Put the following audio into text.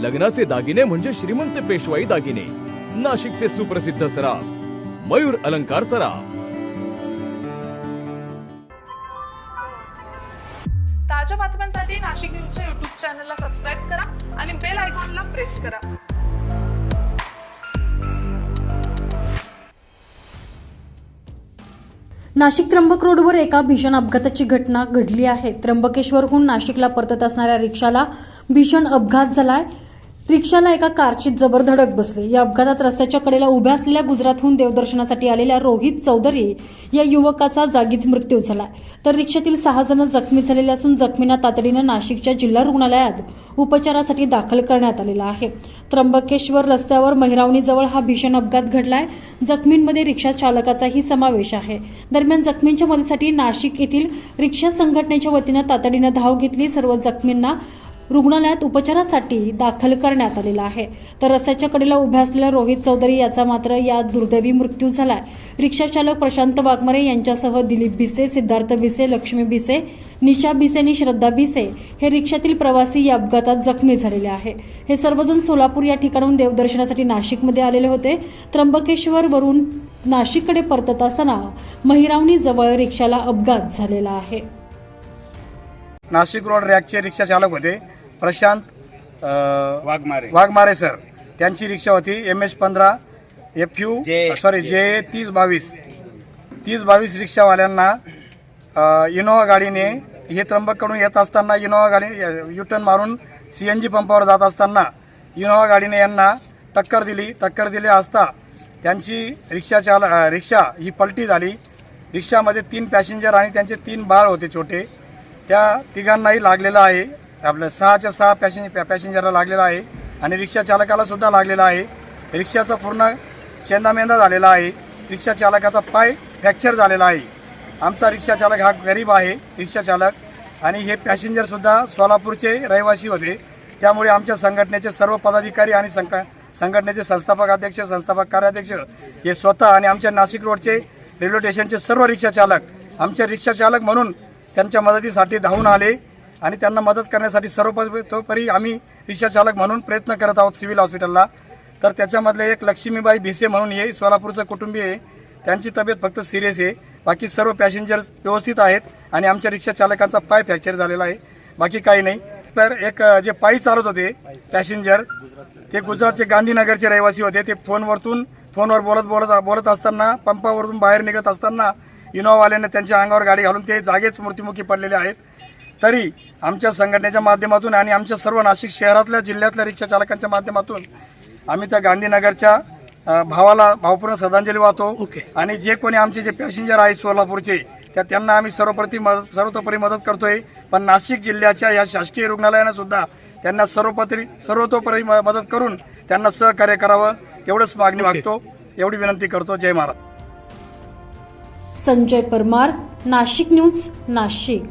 लग्नाचे दागिने म्हणजे श्रीमंत पेशवाई दागिने. नाशिकचे सुप्रसिद्ध सराफ मयूर अलंकार सराफ. ताज्या बातम्यांसाठी नाशिक न्यूजच्या युट्यूब चॅनलला सबस्क्राईब करा आणि बेल आयकॉनला प्रेस करा. नाशिक त्र्यंबक रोडवर एका भीषण अपघाताची घटना घडली आहे. त्र्यंबकेश्वरहून नाशिकला परतत असणाऱ्या रिक्षाला भीषण अपघात झालाय. रिक्षाला एका कारची जबर धडक बसली. या अपघातात रस्त्याच्या कडेला उभ्या असलेल्या गुजरातहून देवदर्शनासाठी आलेल्या रोहित चौधरी या युवकाचा जागीच मृत्यू झाला. तर रिक्षातील सहा जण जखमी झालेले असून जखमींना तातडीनं नाशिकच्या जिल्हा रुग्णालयात उपचारासाठी दाखल करण्यात आलेला आहे. त्र्यंबकेश्वर रस्त्यावर महिरावणीजवळ हा भीषण अपघात घडलाय. जखमींमध्ये रिक्षा चालकाचाही समावेश आहे. दरम्यान जखमींच्या मदतीसाठी नाशिक येथील रिक्षा संघटनेच्या वतीनं तातडीनं धाव घेतली. सर्व जखमींना रुग्णालयात उपचारासाठी दाखल करण्यात आलेला आहे. तर रस्त्याच्या कडेला उभ्या असलेल्या रोहित चौधरी याचा मात्र या दुर्दैवी मृत्यू झालाय. रिक्षाचालक प्रशांत वाघमारे यांच्यासह दिलीप भिसे सिद्धार्थ भिसे लक्ष्मी भिसे निशा भिसे आणि श्रद्धा भिसे हे रिक्षातील प्रवासी या अपघातात जखमी झालेले आहे. हे सर्वजण सोलापूर या ठिकाणून देवदर्शनासाठी नाशिकमध्ये आलेले होते. त्र्यंबकेश्वर वरून नाशिककडे परतत असताना महिरावणी जवळ रिक्षाला अपघात झालेला आहे. नाशिक रोड रॅकचे रिक्षा चालक होते. प्रशांत वाघमारे. वाघमारे सर. त्यांची रिक्षा होती एम एच पंधरा एफ यू सॉरी जे तीस बावीस. तीस बावीस रिक्षावाल्यांना इनोवा गाडीने हे त्र्यंबककडून येत असताना इनोवा गाडी युटर्न मारून सी एन जी पंपावर जात असताना इनोवा गाडीने यांना टक्कर दिली. टक्कर दिली असता त्यांची रिक्षा चाल रिक्षा ही पलटी झाली. रिक्षामध्ये तीन पॅसेंजर आणि त्यांचे तीन बाळ होते छोटे. त्या तिघांनाही लागलेलं आहे. आपल्या सहाच्या सहा पॅसेंज पॅसेंजरला लागलेला आहे. आणि रिक्षा चालकाला सुद्धा लागलेला आहे. रिक्षाचा पूर्ण चेंदामेंदा झालेला आहे. रिक्षा चालकाचा पाय फ्रॅक्चर झालेला आहे. आमचा रिक्षा चालक हा गरीब आहे रिक्षा चालक. आणि हे पॅसेंजरसुद्धा सोलापूरचे रहिवासी होते. त्यामुळे आमच्या संघटनेचे सर्व पदाधिकारी आणि संक संघटनेचे संस्थापक अध्यक्ष संस्थापक कार्याध्यक्ष हे स्वतः आणि आमच्या नाशिक रोडचे रेल्वे स्टेशनचे सर्व रिक्षा चालक आमचे रिक्षा चालक म्हणून त्यांच्या मदतीसाठी धावून आले. आणि त्यांना मदत करण्यासाठी सर्वतोपरी आम्ही रिक्षाचालक म्हणून प्रयत्न करत आहोत सिव्हिल हॉस्पिटलला. तर त्याच्यामधले एक लक्ष्मीबाई भिसे म्हणून हे सोलापूरचं कुटुंबीय आहे. त्यांची तब्येत फक्त सिरियस आहे. बाकी सर्व पॅसेंजर्स व्यवस्थित आहेत आणि आमच्या रिक्षा चालकांचा पाय फ्रॅक्चर झालेला आहे. बाकी काही नाही. तर एक जे पायी चालत होते पॅसेंजर ते गुजरातचे गांधीनगरचे रहिवासी होते. ते फोनवरतून फोनवर बोलत बोलत बोलत असताना पंपावरून बाहेर निघत असताना इनोवावाल्याने त्यांच्या अंगावर गाडी घालून ते जागेच मृत्युमुखी पडलेले आहेत. तरी आमच्या संघटनेच्या माध्यमातून आणि आमच्या सर्व नाशिक शहरातल्या जिल्ह्यातल्या रिक्षा चालकांच्या माध्यमातून आम्ही त्या गांधीनगरच्या भावाला भावपूर्ण श्रद्धांजली वाहतो. आणि जे कोणी आमचे जे पॅसेंजर आहे सोलापूरचे त्या त्यांना आम्ही सर्वप्रति मदत सर्वतोपरी मदत करतोय. पण नाशिक जिल्ह्याच्या या शासकीय रुग्णालयानं सुद्धा त्यांना सर्वपत्री सर्वतोपरी म- मदत करून त्यांना सहकार्य करावं एवढंच मागणी मागतो. एवढी विनंती करतो. जय महाराज. संजय परमार नाशिक न्यूज नाशिक.